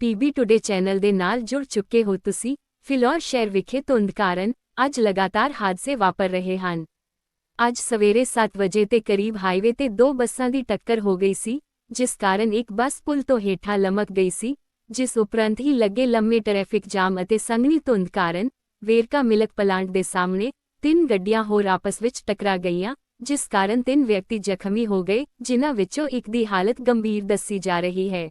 PB today channel ਦੇ ਨਾਲ ਜੁੜ ਚੁੱਕੇ ਹੋ ਤੁਸੀਂ, ਫਿਲੌਰ ਸ਼ਹਿਰ ਵਿਖੇ ਧੁੰਦ ਕਾਰਨ ਅੱਜ ਲਗਾਤਾਰ ਹਾਦਸੇ ਵਾਪਰ ਰਹੇ ਹਨ। ਅੱਜ ਸਵੇਰੇ 7 ਵਜੇ ਤੇ ਕਰੀਬ ਹਾਈਵੇ ਤੇ ਦੋ ਬੱਸਾਂ ਦੀ ਟੱਕਰ ਹੋ ਗਈ ਸੀ, ਜਿਸ ਕਾਰਨ ਇੱਕ ਬੱਸ ਪੁਲ ਤੋਂ ਹੇਠਾਂ ਲਮਕ ਗਈ ਸੀ, ਜਿਸ ਉਪਰੰਤ ਹੀ ਲੱਗੇ ਲੰਮੇ ਟ੍ਰੈਫਿਕ ਜਾਮ ਅਤੇ ਸੰਘਣੀ ਧੁੰਦ ਕਾਰਨ ਵੇਰਕਾ ਮਿਲਕ ਪਲਾਂਟ ਦੇ ਸਾਹਮਣੇ ਤਿੰਨ ਗੱਡੀਆਂ ਹੋਰ ਆਪਸ ਵਿੱਚ ਟਕਰਾ ਗਈਆਂ, ਜਿਸ ਕਾਰਨ ਤਿੰਨ ਵਿਅਕਤੀ ਜ਼ਖਮੀ ਹੋ ਗਏ, ਜਿਨ੍ਹਾਂ ਵਿੱਚੋਂ ਇੱਕ ਦੀ ਹਾਲਤ ਗੰਭੀਰ ਦੱਸੀ ਜਾ ਰਹੀ ਹੈ।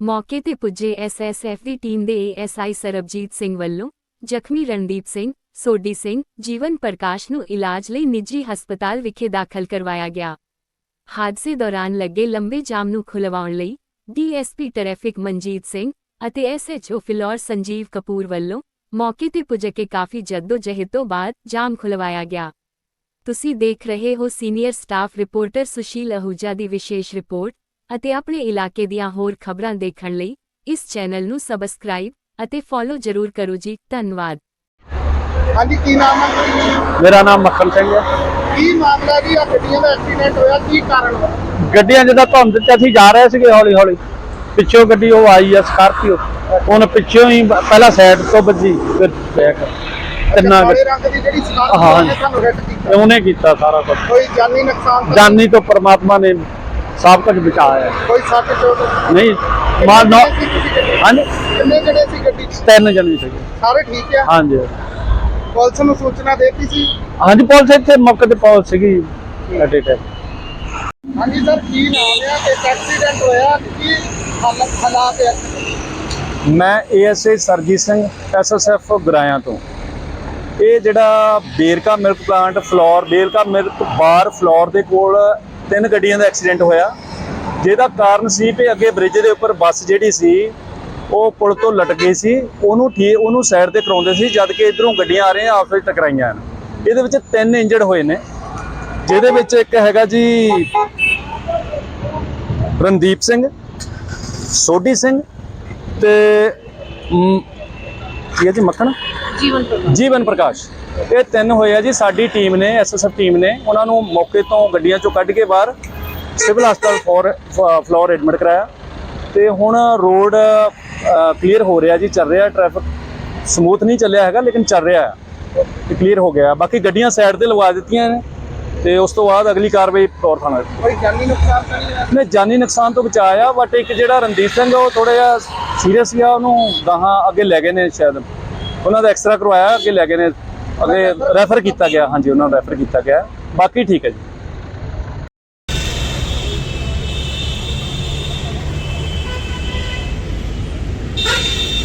ਮੌਕੇ ਤੇ ਪੁੱਜੇ ਐਸਐਸਐਫ ਦੀ ਟੀਮ ਦੇ ਏਐਸਆਈ ਸਰਬਜੀਤ ਸਿੰਘ ਵੱਲੋਂ, ਜ਼ਖਮੀ ਰਣਦੀਪ ਸਿੰਘ, ਸੋਢੀ ਸਿੰਘ, ਜੀਵਨ ਪ੍ਰਕਾਸ਼ ਨੂੰ ਇਲਾਜ ਲਈ ਨਿੱਜੀ ਹਸਪਤਾਲ ਵਿਖੇ ਦਾਖਲ ਕਰਵਾਇਆ ਗਿਆ। ਹਾਦਸੇ ਦੌਰਾਨ ਲੱਗੇ ਲੰਬੇ ਜਾਮ ਨੂੰ ਖੁਲਵਾਉਣ ਲਈ ਡੀਐਸਪੀ ਟ੍ਰੈਫਿਕ ਮਨਜੀਤ ਸਿੰਘ ਅਤੇ ਐਸਐਚਓ ਫਿਲੌਰ ਸੰਜੀਵ ਕਪੂਰ ਵੱਲੋਂ ਮੌਕੇ ਤੇ ਪੁੱਜ ਕੇ ਕਾਫੀ ਜਹਿਦ ਤੋਂ ਬਾਅਦ ਜਾਮ ਖੁਲਵਾਇਆ ਗਿਆ। ਤੁਸੀਂ ਦੇਖ ਰਹੇ ਹੋ senior staff reporter Sushil Ahuja ਦੀ ਵਿਸ਼ੇਸ਼ ਰਿਪੋਰਟ। ਅਤੇ ਆਪਣੇ ਇਲਾਕੇ ਦੀਆਂ ਹੋਰ ਖਬਰਾਂ ਦੇਖਣ ਲਈ ਇਸ ਚੈਨਲ ਨੂੰ ਸਬਸਕ੍ਰਾਈਬ ਅਤੇ ਫੋਲੋ ਜ਼ਰੂਰ ਕਰੋ ਜੀ ਧੰਨਵਾਦ। ਹਾਂਜੀ ਕੀ ਨਾਮ ਹੈ? ਮੇਰਾ ਨਾਮ ਮੱਖਣ ਸਿੰਘ ਹੈ। ਕੀ ਮਾਮਲਾ ਜੀ? ਆ ਗੱਡੀਆਂ ਦਾ ਐਕਸੀਡੈਂਟ ਹੋਇਆ ਕੀ ਕਾਰਨ ਹੋਇਆ? ਗੱਡੀਆਂ ਜਿਹਦਾ ਧੁੰਦ ਚ ਅਸੀਂ ਜਾ ਰਹੇ ਸੀਗੇ ਹੌਲੀ ਹੌਲੀ ਪਿੱਛੋਂ ਗੱਡੀ ਉਹ ਆਈ ਆ ਸਕਾਰਪੀਓ। ਉਹਨੇ ਪਿੱਛੋਂ ਹੀ ਪਹਿਲਾਂ ਸਾਈਡ ਤੋਂ ਵੱਜੀ ਫਿਰ ਬੈਕ ਤਿੰਨਾਂ ਜਿਹੜੀ। ਸਕਾਰਪੀਓ ਨੇ ਤੁਹਾਨੂੰ ਹਿੱਟ ਕੀਤੀ। ਉਹਨੇ ਕੀਤਾ ਸਾਰਾ ਕੁਝ ਕੋਈ ਜਾਨੀ ਨੁਕਸਾਨ ਜਾਨੀ ਤੋਂ ਪ੍ਰਮਾਤਮਾ ਨੇ ਸਭ ਕੁਝ ਬਚਾਇਆ ਕੋਈ ਸੱਟ ਚੋਟ ਨਹੀਂ ਮਾਰ ਨੋ ਸੀ? ਹਾਂਜੀ? ਕਿੰਨੇ ਜਣੇ ਸੀ ਗੱਡੀ 'ਚ? ਤਿੰਨ ਜਣੇ ਸੀਗੇ ਸਾਰੇ ਠੀਕ ਆ? ਹਾਂਜੀ। ਪੁਲਿਸ ਨੂੰ ਸੂਚਨਾ ਦੇਤੀ ਸੀ? ਹਾਂਜੀ ਪੁਲਿਸ ਇੱਥੇ ਮੌਕੇ ਤੇ ਪਹੁੰਚ ਸੀਗੀ ਅੱਡੇ ਤੇ। ਹਾਂਜੀ ਸਰ ਕੀ ਨਾਮ ਹੈ ਇੱਕ ਐਕਸੀਡੈਂਟ ਹੋਇਆ? ਕੀ ਹਾਲਤ ਹਾਲਾਤ ਹੈ ਮੈਂ ਏਐਸਏ ਸਰਜੀਤ ਸਿੰਘ ਐਸਐਸਐਫ ਗੁਰਾਇਆਂ ਤੋਂ। ਇਹ ਜਿਹੜਾ Verka milk plant Phillaur Verka milk bar Phillaur ਦੇ ਕੋਲ ਤਿੰਨ ਗੱਡੀਆਂ ਦਾ ਐਕਸੀਡੈਂਟ ਹੋਇਆ। ਜਿਹਦਾ ਕਾਰਨ ਸੀ ਕਿ ਅੱਗੇ ਬ੍ਰਿਜ ਦੇ ਉੱਪਰ ਬੱਸ ਜਿਹੜੀ ਸੀ ਉਹ ਪੁਲ ਤੋਂ ਲਟ ਗਈ ਸੀ। ਉਹਨੂੰ ਠੀਕ ਉਹਨੂੰ ਸਾਈਡ ਤੇ ਕਰਾਉਂਦੇ ਸੀ ਜਦ ਕਿ ਇਧਰੋਂ ਗੱਡੀਆਂ ਆ ਰਹੀਆਂ ਆਪਸ ਵਿੱਚ ਟਕਰਾਈਆਂ ਨੇ ਇਹਦੇ ਵਿੱਚ ਤਿੰਨ ਇੰਜਰਡ ਹੋਏ ਨੇ ਜਿਹਦੇ ਵਿੱਚ ਇੱਕ ਹੈਗਾ ਜੀ ਰਣਦੀਪ ਸਿੰਘ ਸੋਢੀ ਸਿੰਘ ਤੇ ਮ, ਕੀ ਹੈ ਜੀ ਮੱਖਣ? ਜੀਵਨ ਪ੍ਰਕਾਸ਼। ਜੀਵਨ ਪ੍ਰਕਾਸ਼। ਇਹ ਤਿੰਨ ਹੋਏ ਆ ਜੀ ਸਾਡੀ ਟੀਮ ਨੇ ਐਸਐਸਐਫ ਟੀਮ ਨੇ। ਉਹਨਾਂ ਨੂੰ ਮੌਕੇ ਤੋਂ ਗੱਡੀਆਂ ਚੋਂ ਕੱਢ ਕੇ ਬਾਹਰ ਸਿਵਲ ਹਸਪਤਾਲ ਫੋਰ ਫਲੋਰ ਐਡਮਿਟ ਕਰਾਇਆ। ਤੇ ਹੁਣ ਰੋਡ ਕਲੀਅਰ ਹੋ ਰਿਹਾ ਜੀ ਚੱਲ ਰਿਹਾ ਟ੍ਰੈਫਿਕ ਸਮੂਥ ਨਹੀਂ ਚੱਲਿਆ ਹੈਗਾ ਲੇਕਿਨ ਚੱਲ ਰਿਹਾ ਹੈ। ਤੇ ਕਲੀਅਰ ਹੋ ਗਿਆ। ਬਾਕੀ ਗੱਡੀਆਂ ਸਾਈਡ ਤੇ ਲਵਾ ਦਿੱਤੀਆਂ ਨੇ। ਤੇ ਉਸ ਤੋਂ ਬਾਅਦ ਅਗਲੀ ਕਾਰਵਾਈ ਫਲੋਰ ਥਾਣਾ ਕੋਈ ਜਾਨੀ ਨੁਕਸਾਨ ਤਾਂ ਨਹੀਂ ਹੋਇਆ? ਨੇ ਜਾਨੀ ਨੁਕਸਾਨ ਤੋਂ ਬਚਾਇਆ ਬਟ ਇੱਕ ਜਿਹੜਾ ਰਣਦੀਪ ਸਿੰਘ ਆ, ਉਹ ਥੋੜਾ ਜਿਹਾ ਸੀਰੀਅਸ ਸੀਗਾ ਉਹਨੂੰ ਗਾਹਾਂ ਅੱਗੇ ਲੈ ਗਏ ਨੇ ਸ਼ਾਇਦ। ਉਹਨਾਂ ਦਾ ਐਕਸਰਾ ਕਰਵਾਇਆ ਅੱਗੇ ਲੈ ਗਏ ਨੇ। ਅੱਗੇ ਰੈਫਰ ਕੀਤਾ ਗਿਆ ਹਾਂਜੀ ਉਹਨਾਂ ਨੂੰ ਰੈਫਰ ਕੀਤਾ ਗਿਆ। ਬਾਕੀ ਠੀਕ ਹੈ ਜੀ।